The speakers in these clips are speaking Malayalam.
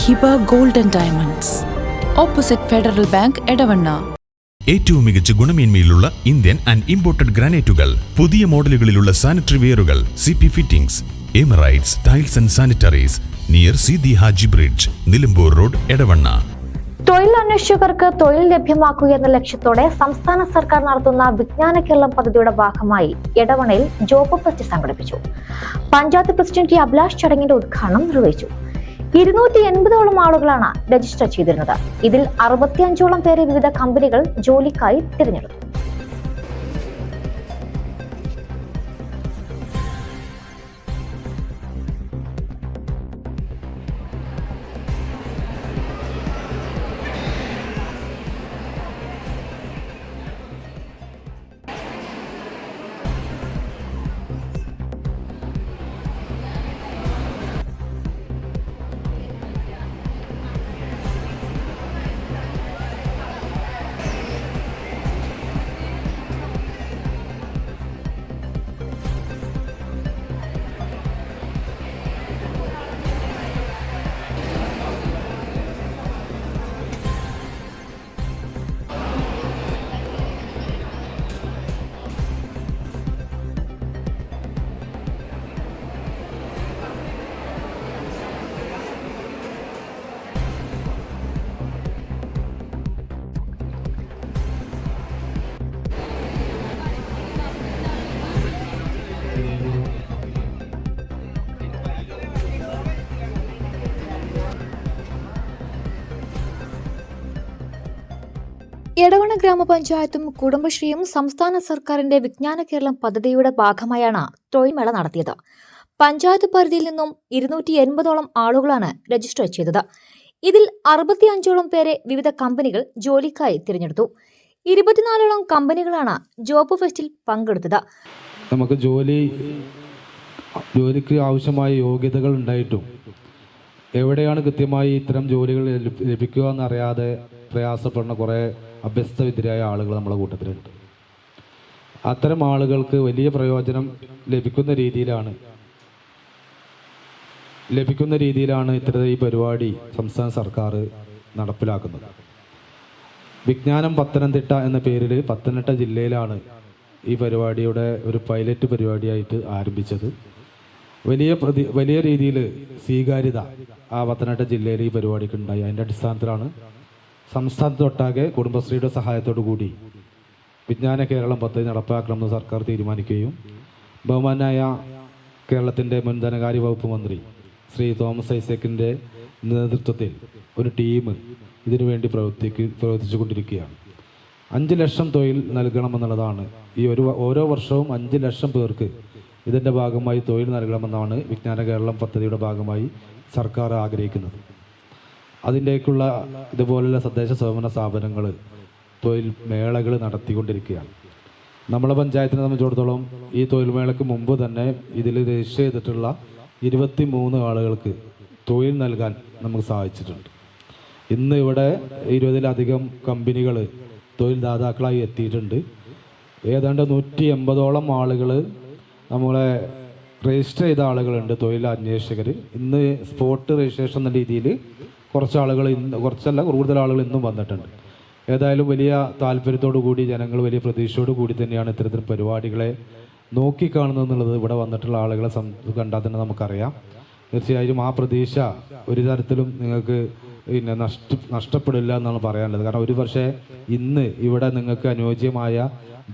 Hiba gold and diamonds. Opposite Federal Bank Edavanna. ഏറ്റവും മികച്ച ഗുണമേന്മയിലുള്ള ഇന്ത്യൻ ആൻഡ് ഇമ്പോർട്ടഡ് ഗ്രാനൈറ്റുകൾ പുതിയ മോഡലുകളിലുള്ള sanitary വെയറുകൾ C P fittings Emirates tiles and sanitaries near C D Haji bridge Nilambur road Edavanna. തൊഴിലന്വേഷകർക്ക് തൊഴിൽ ലഭ്യമാക്കുക എന്ന ലക്ഷ്യത്തോടെ സംസ്ഥാന സർക്കാർ നടത്തുന്ന വിജ്ഞാന കേരളം പദ്ധതിയുടെ ഭാഗമായി എടവണയിൽ ജോബ് ഫെസ്റ്റ് സംഘടിപ്പിച്ചു. പഞ്ചായത്ത് പ്രസിഡന്റ് ടി അഭിലാഷ് ചടങ്ങിന്റെ ഉദ്ഘാടനം നിർവഹിച്ചു. ഇരുന്നൂറ്റി എൺപതോളം ആളുകളാണ് രജിസ്റ്റർ ചെയ്തിരുന്നത്. ഇതിൽ അറുപത്തിയഞ്ചോളം പേരെ വിവിധ കമ്പനികൾ ജോലിക്കായി തിരഞ്ഞെടുത്തു. എടവണ ഗ്രാമപഞ്ചായത്തും കുടുംബശ്രീയും സംസ്ഥാന സർക്കാരിന്റെ വിജ്ഞാന കേരളം പദ്ധതിയുടെ ഭാഗമായാണ് തൊഴിൽമേള നടത്തിയത്. പഞ്ചായത്ത് പരിധിയിൽ നിന്നും ഇരുന്നൂറ്റി എൺപതോളം ആളുകളാണ് രജിസ്റ്റർ ചെയ്തത്. ഇതിൽ അറുപത്തിയഞ്ചോളം പേരെ വിവിധ കമ്പനികൾ ജോലിക്കായി തിരഞ്ഞെടുത്തു. ഇരുപത്തിനാലോളം കമ്പനികളാണ് ജോബ് ഫെസ്റ്റിൽ പങ്കെടുത്തത്. നമുക്ക് ജോലി ജോലിക്ക് ആവശ്യമായ യോഗ്യതകൾ ഉണ്ടായിട്ടും എവിടെയാണ് കൃത്യമായി ഇത്തരം ജോലികൾ ലഭി- ലഭിക്കുക എന്നറിയാതെ പ്രയാസപ്പെടുന്ന കുറേ അഭ്യസ്തവിദ്യരായ ആളുകൾ നമ്മുടെ കൂട്ടത്തിലുണ്ട്. അത്തരം ആളുകൾക്ക് വലിയ പ്രയോജനം ലഭിക്കുന്ന രീതിയിലാണ് ലഭിക്കുന്ന രീതിയിലാണ് ഇത്തരത്തിൽ ഈ പരിപാടി സംസ്ഥാന സർക്കാർ നടപ്പിലാക്കുന്നത്. വിജ്ഞാനം പത്തനംതിട്ട എന്ന പേരിൽ പത്തനംതിട്ട ജില്ലയിലാണ് ഈ പരിപാടിയുടെ ഒരു പൈലറ്റ് പരിപാടിയായിട്ട് ആരംഭിച്ചത്. വലിയ പ്രതി വലിയ രീതിയിൽ സ്വീകാര്യത ആ പത്തനംതിട്ട ജില്ലയിൽ ഈ പരിപാടിക്ക് ഉണ്ടായി. അതിന്റെ അടിസ്ഥാനത്തിലാണ് സംസ്ഥാനത്തൊട്ടാകെ കുടുംബശ്രീയുടെ സഹായത്തോടു കൂടി വിജ്ഞാന കേരളം പദ്ധതി നടപ്പാക്കണമെന്ന് സർക്കാർ തീരുമാനിക്കുകയും ബഹുമാനായ കേരളത്തിന്റെ മുൻ ധനകാര്യ വകുപ്പ് മന്ത്രി ശ്രീ തോമസ് ഐസക്കിന്റെ നേതൃത്വത്തിൽ ഒരു ടീം ഇതിനുവേണ്ടി പ്രവർത്തിക്ക് പ്രവർത്തിച്ചു കൊണ്ടിരിക്കുകയാണ് അഞ്ച് ലക്ഷം തൊഴിൽ നൽകണമെന്നുള്ളതാണ് ഈ ഒരു ഓരോ വർഷവും അഞ്ച് ലക്ഷം പേർക്ക് ഇതിന്റെ ഭാഗമായി തൊഴിൽ നൽകണമെന്നാണ് വിജ്ഞാന കേരളം പദ്ധതിയുടെ ഭാഗമായി സർക്കാർ ആഗ്രഹിക്കുന്നത്. അതിലേക്കുള്ള ഇതുപോലുള്ള തദ്ദേശ സ്വയംഭരണ സ്ഥാപനങ്ങൾ തൊഴിൽ മേളകൾ നടത്തിക്കൊണ്ടിരിക്കുകയാണ്. നമ്മളെ പഞ്ചായത്തിനെ സംബന്ധിച്ചിടത്തോളം ഈ തൊഴിൽ മേളയ്ക്ക് മുമ്പ് തന്നെ ഇതിൽ രജിസ്റ്റർ ചെയ്തിട്ടുള്ള ഇരുപത്തി മൂന്ന് ആളുകൾക്ക് തൊഴിൽ നൽകാൻ നമുക്ക് സാധിച്ചിട്ടുണ്ട്. ഇന്ന് ഇവിടെ ഇരുപതിലധികം കമ്പനികൾ തൊഴിൽ ദാതാക്കളായി എത്തിയിട്ടുണ്ട്. ഏതാണ്ട് നൂറ്റി എൺപതോളം ആളുകൾ നമ്മളെ രജിസ്റ്റർ ചെയ്ത ആളുകളുണ്ട് തൊഴിൽ അന്വേഷകർ ഇന്ന് സ്പോട്ട് രജിസ്ട്രേഷൻ എന്ന രീതിയിൽ കുറച്ച് ആളുകൾ ഇന്ന് കുറച്ചല്ല കൂടുതൽ ആളുകൾ ഇന്നും വന്നിട്ടുണ്ട്. ഏതായാലും വലിയ താല്പര്യത്തോടു കൂടി ജനങ്ങൾ വലിയ പ്രതീക്ഷയോടു കൂടി തന്നെയാണ് ഇത്തരത്തിൽ പരിപാടികളെ നോക്കിക്കാണുന്നത് എന്നുള്ളത് ഇവിടെ വന്നിട്ടുള്ള ആളുകളെ സം കണ്ടാൽ തന്നെ നമുക്കറിയാം. തീർച്ചയായും ആ പ്രതീക്ഷ ഒരു തരത്തിലും നിങ്ങൾക്ക് പിന്നെ നഷ്ട നഷ്ടപ്പെടില്ല എന്നാണ് പറയാനുള്ളത്. കാരണം ഒരു പക്ഷേ ഇന്ന് ഇവിടെ നിങ്ങൾക്ക് അനുയോജ്യമായ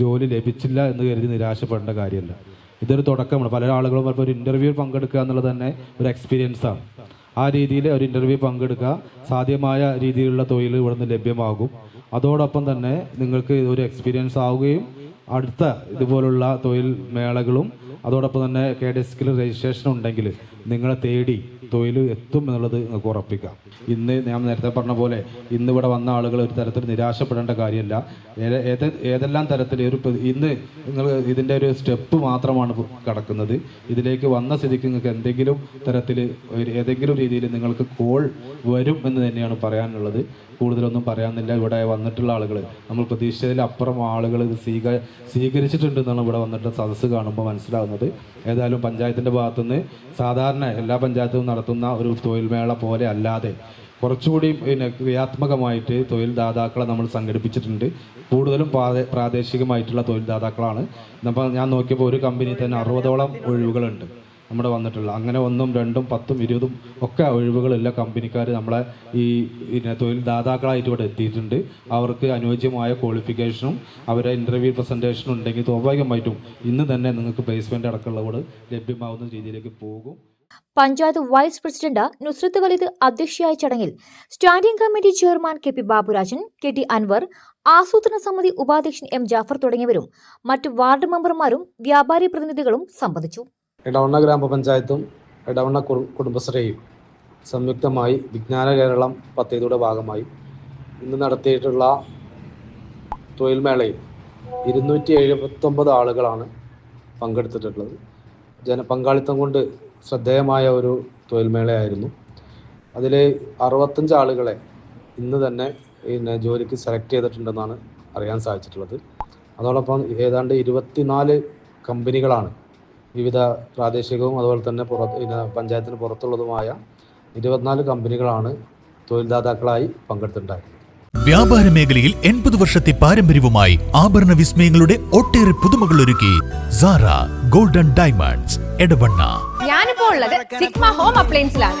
ജോലി ലഭിച്ചില്ല എന്ന് കരുതി നിരാശപ്പെടേണ്ട കാര്യമല്ല. ഇതൊരു തുടക്കമാണ്. പല ആളുകളും ഒരു ഇന്റർവ്യൂ പങ്കെടുക്കുക എന്നുള്ളത് തന്നെ ഒരു എക്സ്പീരിയൻസ് ആണ്. ആ രീതിയിൽ ഒരു ഇന്റർവ്യൂ പങ്കെടുക്കുക. സാധ്യമായ രീതിയിലുള്ള തൊഴിൽ ഇവിടുന്ന് ലഭ്യമാകും. അതോടൊപ്പം തന്നെ നിങ്ങൾക്ക് ഒരു എക്സ്പീരിയൻസ് ആവുകയും അടുത്ത ഇതുപോലുള്ള തൊഴിൽ മേളകളും അതോടൊപ്പം തന്നെ കെ ഡി സ്കിൽ രജിസ്ട്രേഷൻ ഉണ്ടെങ്കിൽ നിങ്ങളെ തേടി തൊഴിൽ എത്തും എന്നുള്ളത് നിങ്ങൾക്ക് ഉറപ്പിക്കാം. ഇന്ന് ഞാൻ നേരത്തെ പറഞ്ഞ പോലെ ഇന്ന് ഇവിടെ വന്ന ആളുകൾ ഒരു തരത്തിൽ നിരാശപ്പെടേണ്ട കാര്യമല്ല. ഏത- ഏത് ഏതെല്ലാം തരത്തിൽ ഒരു ഇന്ന് നിങ്ങൾ ഇതിന്റെ ഒരു സ്റ്റെപ്പ് മാത്രമാണ് കടക്കുന്നത്. ഇതിലേക്ക് വന്ന സ്ഥിതിക്ക് നിങ്ങൾക്ക് എന്തെങ്കിലും തരത്തിൽ ഏതെങ്കിലും രീതിയിൽ നിങ്ങൾക്ക് കോൾ വരും എന്ന് തന്നെയാണ് പറയാനുള്ളത്. കൂടുതലൊന്നും പറയാനില്ല. ഇവിടെ വന്നിട്ടുള്ള ആളുകൾ നമ്മൾ പ്രതീക്ഷിച്ചതിലപ്പുറം ആളുകൾ ഇത് സ്വീക സ്വീകരിച്ചിട്ടുണ്ടെന്നാണ് ഇവിടെ വന്നിട്ട് സദസ്സ് കാണുമ്പോൾ മനസ്സിലാകുന്നത് ഏതായാലും പഞ്ചായത്തിന്റെ ഭാഗത്തുനിന്ന് സാധാരണ എല്ലാ പഞ്ചായത്തും നടത്തുന്ന ഒരു തൊഴിൽ മേള പോലെ അല്ലാതെ കുറച്ചുകൂടി പിന്നെ ക്രിയാത്മകമായിട്ട് തൊഴിൽദാതാക്കളെ നമ്മൾ സംഘടിപ്പിച്ചിട്ടുണ്ട്. കൂടുതലും പ്രാദേ- പ്രാദേശികമായിട്ടുള്ള തൊഴിൽദാതാക്കളാണ് അപ്പോൾ ഞാൻ നോക്കിയപ്പോൾ ഒരു കമ്പനി തന്നെ അറുപതോളം ഒഴിവുകളുണ്ട്. നമ്മുടെ വന്നിട്ടുള്ള. അങ്ങനെ ഒന്നും രണ്ടും പത്തും ഇരുപതും ഒക്കെ ഒഴിവുകളുള്ള കമ്പനിക്കാർ നമ്മളെ ഈ പിന്നെ തൊഴിൽ ദാതാക്കളായിട്ട് ഇവിടെ എത്തിയിട്ടുണ്ട്. അവർക്ക് അനുയോജ്യമായ ക്വാളിഫിക്കേഷനും അവരെ ഇന്റർവ്യൂ പ്രസന്റേഷനും ഉണ്ടെങ്കിൽ സ്വാഭാവികമായിട്ടും ഇന്ന് തന്നെ നിങ്ങൾക്ക് പ്ലേസ്മെന്റ് അടക്കമുള്ളവർ ലഭ്യമാവുന്ന രീതിയിലേക്ക് പോകും. പഞ്ചായത്ത് വൈസ് പ്രസിഡന്റ് നുസ്രത്ത് വലിദ് അധ്യക്ഷയായ ചടങ്ങിൽ standing committee chairman K P Baburajan K T Anwar ആസൂത്രണ സമിതി ഉപാധ്യക്ഷൻ എം ജാഫർ തുടങ്ങിയവരും മറ്റ് വാർഡ് മെമ്പർമാരും വ്യാപാരി പ്രതിനിധികളും സംബന്ധിച്ചു. ഇടവണ്ണ ഗ്രാമപഞ്ചായത്തും ഇടവണ്ണ കുടു- കുടുംബശ്രീയും സംയുക്തമായി വിജ്ഞാന കേരളം പദ്ധതിയുടെ ഭാഗമായി ഇന്ന് നടത്തിയിട്ടുള്ള തൊഴിൽ മേളയിൽ ഇരുന്നൂറ്റി എഴുപത്തൊമ്പത് ആളുകളാണ് പങ്കെടുത്തിട്ടുള്ളത്. ജന പങ്കാളിത്തം കൊണ്ട് ശ്രദ്ധേയമായ ഒരു തൊഴിൽ മേളയായിരുന്നു. അതിൽ അറുപത്തഞ്ച് ആളുകളെ ഇന്ന് തന്നെ പിന്നെ ജോലിക്ക് സെലക്ട് ചെയ്തിട്ടുണ്ടെന്നാണ് അറിയാൻ സാധിച്ചിട്ടുള്ളത്. അതോടൊപ്പം ഏതാണ്ട് ഇരുപത്തിനാല് കമ്പനികളാണ് വിവിധ പ്രാദേശികവും അതുപോലെ തന്നെ പുറത്ത് പിന്നെ പഞ്ചായത്തിന് പുറത്തുള്ളതുമായ ഇരുപത്തിനാല് കമ്പനികളാണ് തൊഴിൽദാതാക്കളായി പങ്കെടുത്തിട്ടുണ്ടായിരുന്നത്. വ്യാപാര മേഖലയിൽ എൺപത് വർഷത്തെ പാരമ്പര്യവുമായി ആഭരണ വിസ്മയങ്ങളുടെ ഒട്ടേറെ പുതുമകൾ ഒരുക്കി സാറ ഗോൾഡൻ ഡയമണ്ട്സ് എടവണ്ണ. ഞാനിപ്പോ ഉള്ളത് സിഗ്മ ഹോം അപ്ലയൻസിലാണ്